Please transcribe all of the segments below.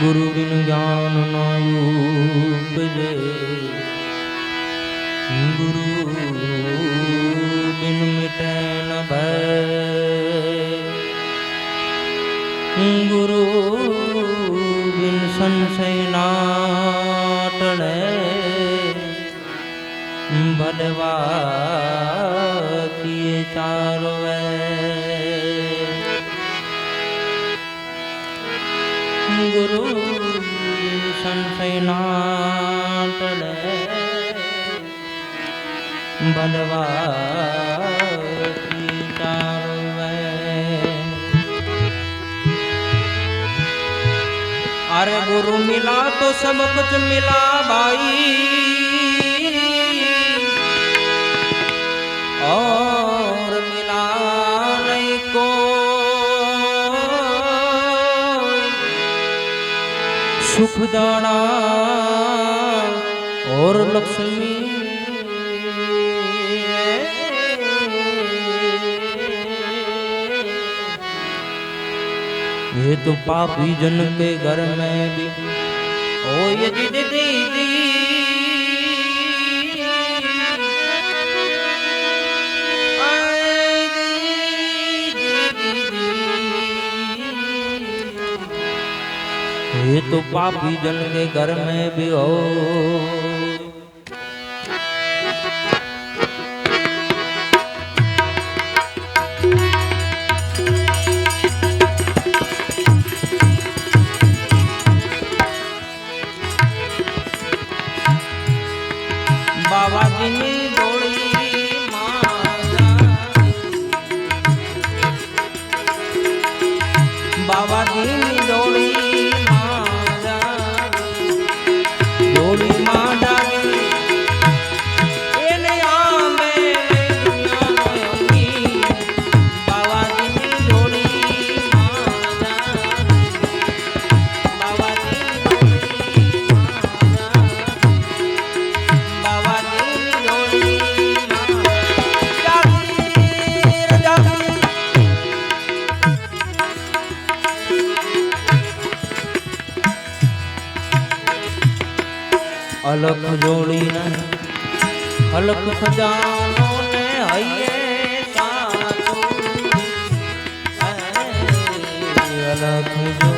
ગુરુ બિન જ્ઞાન ઉપજે ગુરુ બિન મિટે ન ભય ગુરુ બિન સંશય ના ટળે ચારો ਗੁਰੂ ਸੰਸੈ ਨਾ ਟਲੇ ਬਲਵਾ ਕੀ ਕਰਵੇ ਅਰ ਗੁਰੂ ਮਿਲਾ ਤੋ ਸਭ ਕੁਝ ਮਿਲਾ ਭਾਈ ਓ सुख दाना और लक्ष्मी ये तो पापी जन के घर में भी ओ ये दीदी दीदी ये तो पापी जन के घर में भी हो બાબાજીની ડોળી બાબાજીની ડોળી ડોળી અલખ જોડીને અલખ ખજાનો ને હૈયે અલખ જો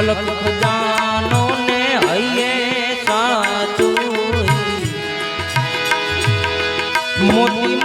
અલખ ને હૈયે સાચું મોતી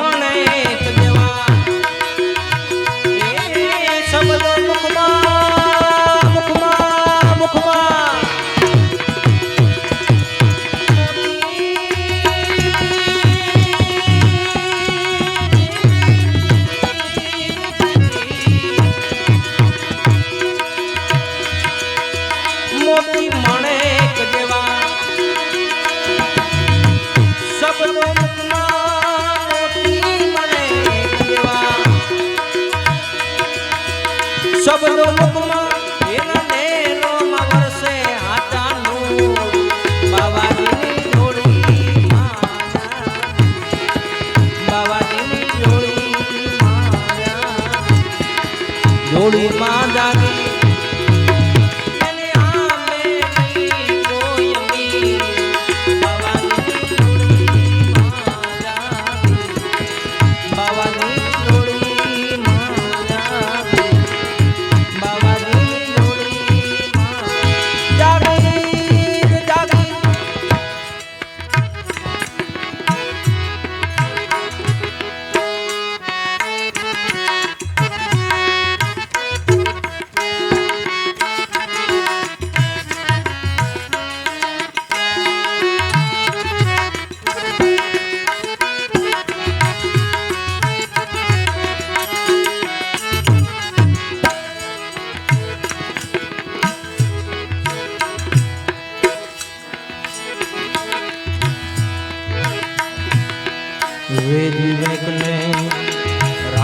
શબ્દો મુખમાં જોડી માં જાગી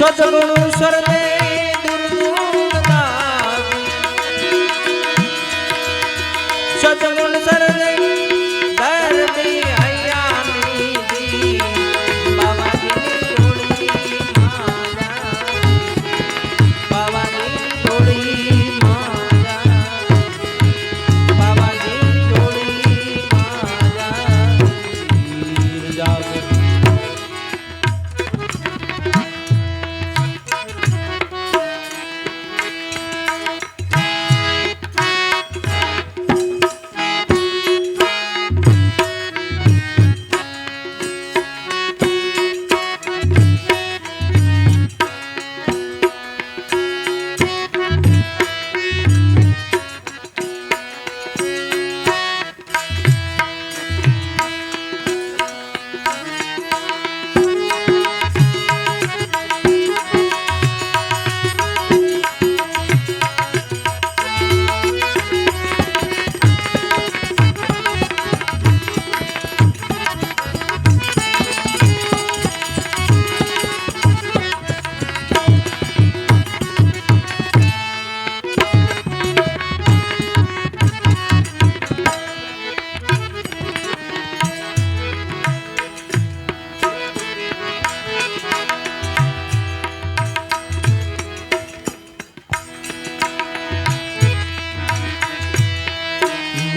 સદગુણ સરને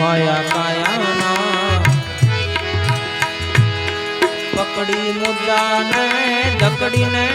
ભયા કાયાના પકડી મુદ્દાને દકડીને